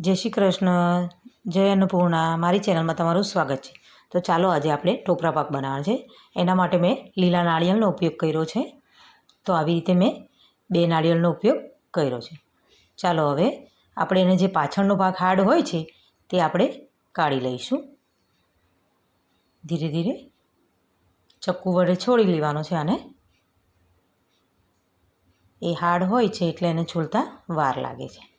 જય શ્રી કૃષ્ણ, જય અન્નપૂર્ણા, મારી ચેનલમાં તમારું સ્વાગત છે. તો ચાલો આજે આપણે ટોપરા પાક બનાવવાનો છે. એના માટે મેં લીલા નાળિયેરનો ઉપયોગ કર્યો છે. તો આવી રીતે મેં બે નાળિયેરનો ઉપયોગ કર્યો છે. ચાલો હવે આપણે એને જે પાછળનો ભાગ હાર્ડ હોય છે, તે આપણે કાઢી લઈશું. ધીરે ધીરે ચક્કુ વડે છોડી લેવાનો છે આને. એ હાર્ડ હોય છે એટલે એને છોલતા વાર લાગે છે.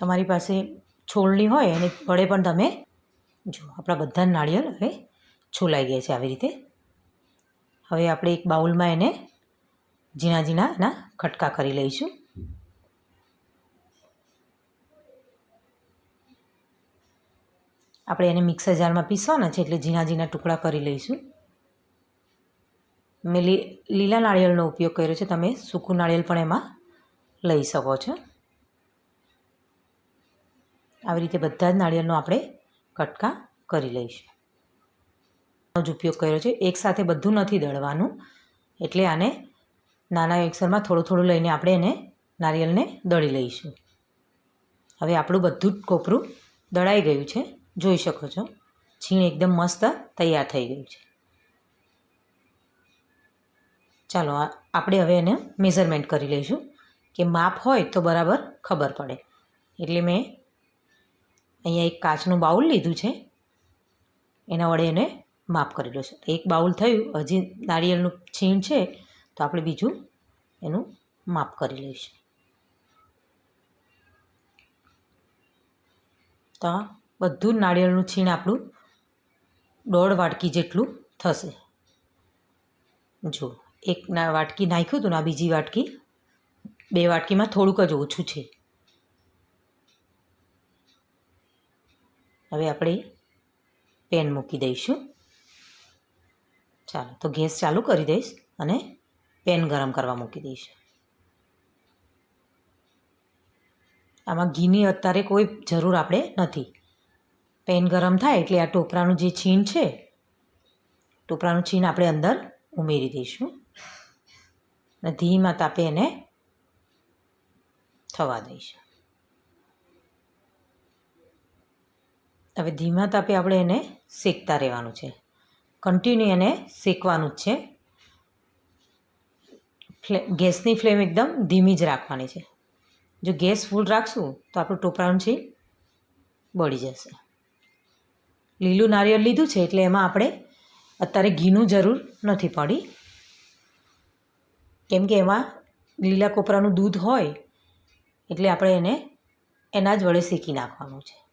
તમારી પાસે છોલની હોય એની વડે પણ તમે જો આપણા બધા નાળિયેર હવે છોલાઈ ગયા છે આવી રીતે. હવે આપણે એક બાઉલમાં એને ઝીણા ઝીણા એના ખટકા કરી લઈશું. આપણે એને મિક્સર જારમાં પીસવાના છે એટલે ઝીણા ઝીણા ટુકડા કરી લઈશું. મેં લીલા નાળિયેરનો ઉપયોગ કર્યો છે, તમે સૂકું નાળિયેર પણ એમાં લઈ શકો છો. આવી રીતે બધા જ નાળિયેરનો આપણે કટકા કરી લઈશું. જ ઉપયોગ કર્યો છે. એકસાથે બધું નથી દળવાનું. એટલે આને નાના મિક્સરમાં થોડું થોડું લઈને આપણે એને નારિયેળને દળી લઈશું. હવે આપણું બધું જ કોપરું દળાઈ ગયું છે. જોઈ શકો છો. છીણ એકદમ મસ્ત તૈયાર થઈ ગયું છે. ચાલો આપણે હવે એને મેઝરમેન્ટ કરી લઈશું. કે માપ હોય તો બરાબર ખબર પડે. એટલે મેં અહીંયા એક કાચનું બાઉલ લીધું છે. એના વડે એને માફ કરી લો છે. એક બાઉલ થયું, હજી નાળિયેરનું છીણ છે, તો આપણે બીજું એનું માપ કરી લઈશું. તો બધું જ નાળિયેરનું છીણ આપણું દોઢ વાટકી જેટલું થશે. જો, એક વાટકી નાખ્યું હતું ને, આ બીજી વાટકી, બે વાટકીમાં થોડુંક જ ઓછું છે. હવે આપણે પેન મૂકી દઈશું. ચાલો, તો ગેસ ચાલુ કરી દઈશ અને પેન ગરમ કરવા મૂકી દઈશું. આમાં ઘીની અત્યારે કોઈ જરૂર આપણે નથી. પેન ગરમ થાય એટલે આ ટોપરાનું જે છીણ છે, ટોપરાનું છીણ આપણે અંદર ઉમેરી દઈશું. અને ધીમા તાપે એને થવા દઈશું. હવે ધીમા તાપે આપણે એને શેકતા રહેવાનું છે. કન્ટિન્યુ એને શેકવાનું જ છે. ફ્લે ગેસની ફ્લેમ એકદમ ધીમી જ રાખવાની છે. જો ગેસ ફૂલ રાખશું તો આપણું ટોપરાનું છે બળી જશે. લીલું નારિયેળ લીધું છે એટલે એમાં આપણે અત્યારે ઘીનું જરૂર નથી પડી. કેમ કે એમાં લીલા કોપરાનું દૂધ હોય એટલે આપણે એને એના જ વડે શેકી નાખવાનું છે.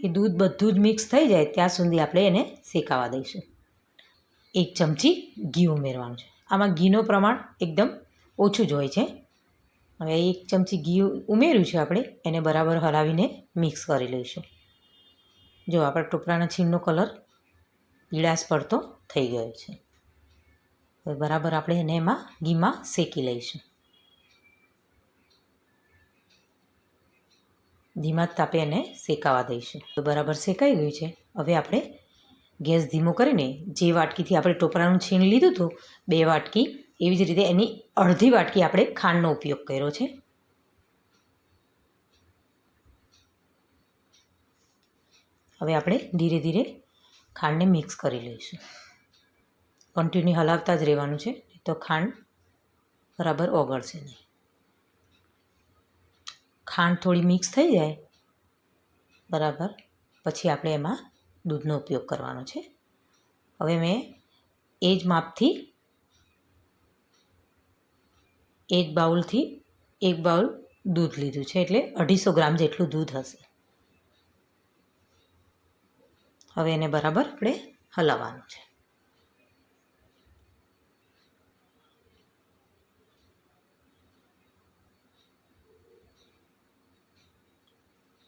એ દૂધ બધું જ મિક્સ થઈ જાય ત્યાં સુધી આપણે એને શેકાવા દઈશું. એક ચમચી ઘી ઉમેરવાનું છે. આમાં ઘીનું પ્રમાણ એકદમ ઓછું જ હોય છે. હવે એક ચમચી ઘી ઉમેર્યું છે આપણે, એને બરાબર હલાવીને મિક્સ કરી લઈશું. જો આપણા ટોપરાના છીણનો કલર પીળાશ પડતો થઈ ગયો છે. હવે બરાબર આપણે એને એમાં ઘીમાં શેકી લઈશું. ધીમા તાપે એને શેકાવા દઈશું. તો બરાબર શેકાઈ ગયું છે. હવે આપણે ગેસ ધીમો કરીને જે વાટકીથી આપણે ટોપરાનું છીણ લીધું હતું, બે વાટકી, એવી જ રીતે એની અડધી વાટકી આપણે ખાંડનો ઉપયોગ કર્યો છે. હવે આપણે ધીરે ધીરે ખાંડને મિક્સ કરી લઈશું. કન્ટિન્યુ હલાવતા જ રહેવાનું છે તો ખાંડ બરાબર ઓગળશે નહીં. ખાંડ થોડી મિક્સ થઈ જાય. બરાબર. પછી આપણે એમાં દૂધનો ઉપયોગ કરવાનો છે. હવે મેં એ જ માપથી એક બાઉલથી એક બાઉલ દૂધ લીધું છે. એટલે અઢીસો ગ્રામ જેટલું દૂધ હશે. હવે એને બરાબર આપણે હલાવવાનું છે.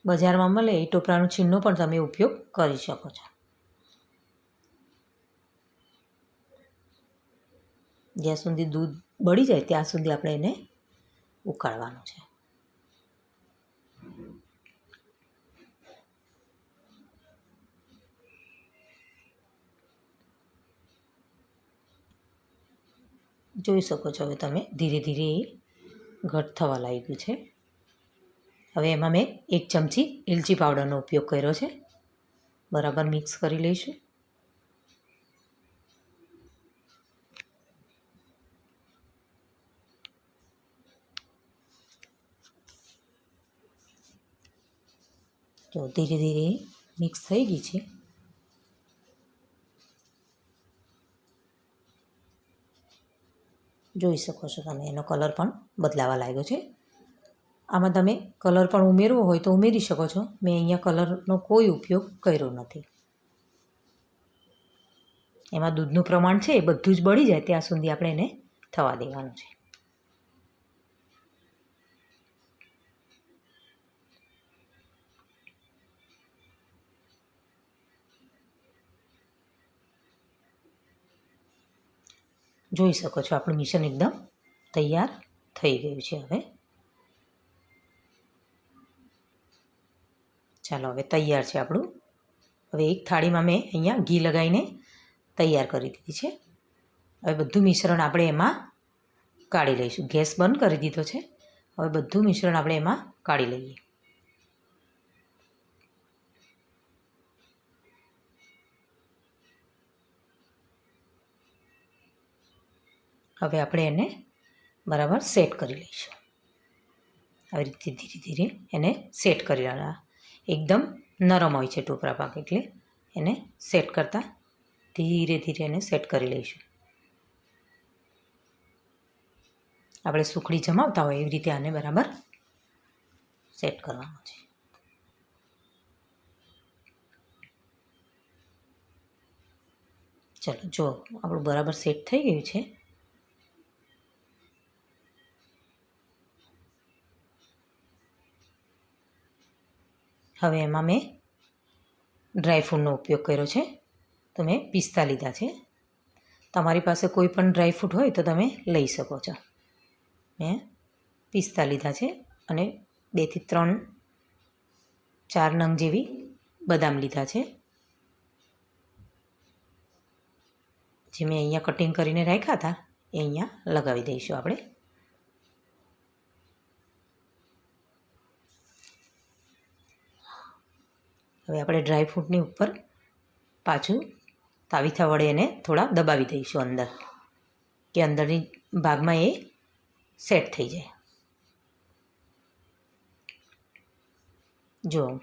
બજારમાં મળે એ ટોપરાનું છીણનો પણ તમે ઉપયોગ કરી શકો છો. જ્યાં સુધી દૂધ બળી જાય ત્યાં સુધી આપણે એને ઉકાળવાનું છે. જોઈ શકો છો હવે તમે ધીરે ધીરે એ ઘટ થવા લાગ્યું છે. હવે એમાં મેં એક ચમચી ઇલચી પાવડરનો ઉપયોગ કર્યો છે. બરાબર મિક્સ કરી લઈશું. જો ધીરે ધીરે મિક્સ થઈ ગઈ છે. જોઈ શકો છો તમે, એનો કલર પણ બદલાવા લાગ્યો છે. આમાં તમે કલર પણ ઉમેરવો હોય તો ઉમેરી શકો છો. મેં અહીંયા કલરનો કોઈ ઉપયોગ કર્યો નથી. એમાં દૂધનું પ્રમાણ છે એ બધું જ બળી જાય ત્યાં સુધી આપણે એને થવા દેવાનું છે. જોઈ શકો છો, આપણું મિશ્રણ એકદમ તૈયાર થઈ ગયું છે હવે. ચાલો, હવે તૈયાર છે આપણું. હવે એક થાળીમાં મેં અહીંયા ઘી લગાવીને તૈયાર કરી દીધી છે. હવે બધું મિશ્રણ આપણે એમાં કાઢી લઈશું. ગેસ બંધ કરી દીધો છે. હવે બધું મિશ્રણ આપણે એમાં કાઢી લઈએ. હવે આપણે એને બરાબર સેટ કરી લઈશું. આવી રીતે ધીરે ધીરે એને સેટ કરી લેવાના. એકદમ નરમ હોય છે ટોપરા પાક એટલે એને સેટ કરતાં ધીરે ધીરે એને સેટ કરી લઈશું. આપણે સુખડી જમાવતા હોય એવી રીતે આને બરાબર સેટ કરવાનો છે. ચલો, જો આપણું બરાબર સેટ થઈ ગયું છે હવે એમાં મેં ડ્રાયફ્રૂટનો ઉપયોગ કર્યો છે. તો મેં પિસ્તા લીધા છે. તમારી પાસે કોઈ પણ ડ્રાયફ્રૂટ હોય તો તમે લઈ શકો છો. મેં પિસ્તા લીધા છે અને બેથી ત્રણ, ચાર નંગ જેવી બદામ લીધા છે. જે મેં અહીંયા કટિંગ કરીને રાખ્યા હતા, એ અહીંયા લગાવી દઈશું આપણે. હવે આપણે ડ્રાયફ્રૂટની ઉપર પાછું તાવીથા વડે એને થોડા દબાવી દઈશું અંદર, કે અંદરની ભાગમાં એ સેટ થઈ જાય. જો,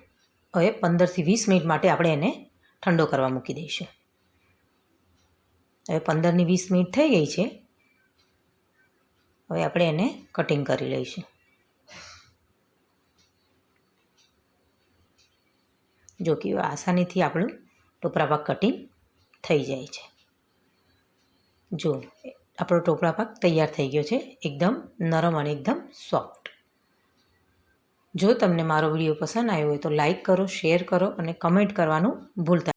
હવે પંદરથી વીસ મિનિટ માટે આપણે એને ઠંડો કરવા મૂકી દઈશું. હવે પંદરની વીસ મિનિટ થઈ ગઈ છે. હવે આપણે એને કટિંગ કરી લઈશું. જો કે આસાનીથી આપણું ટોપરા પાક કટિંગ થઈ જાય છે. જો, આપણો ટોપરા પાક તૈયાર થઈ ગયો છે, એકદમ નરમ અને એકદમ સોફ્ટ. જો તમને મારો વીડિયો પસંદ આવ્યો હોય તો લાઈક કરો, શેર કરો અને કમેન્ટ કરવાનું ભૂલતા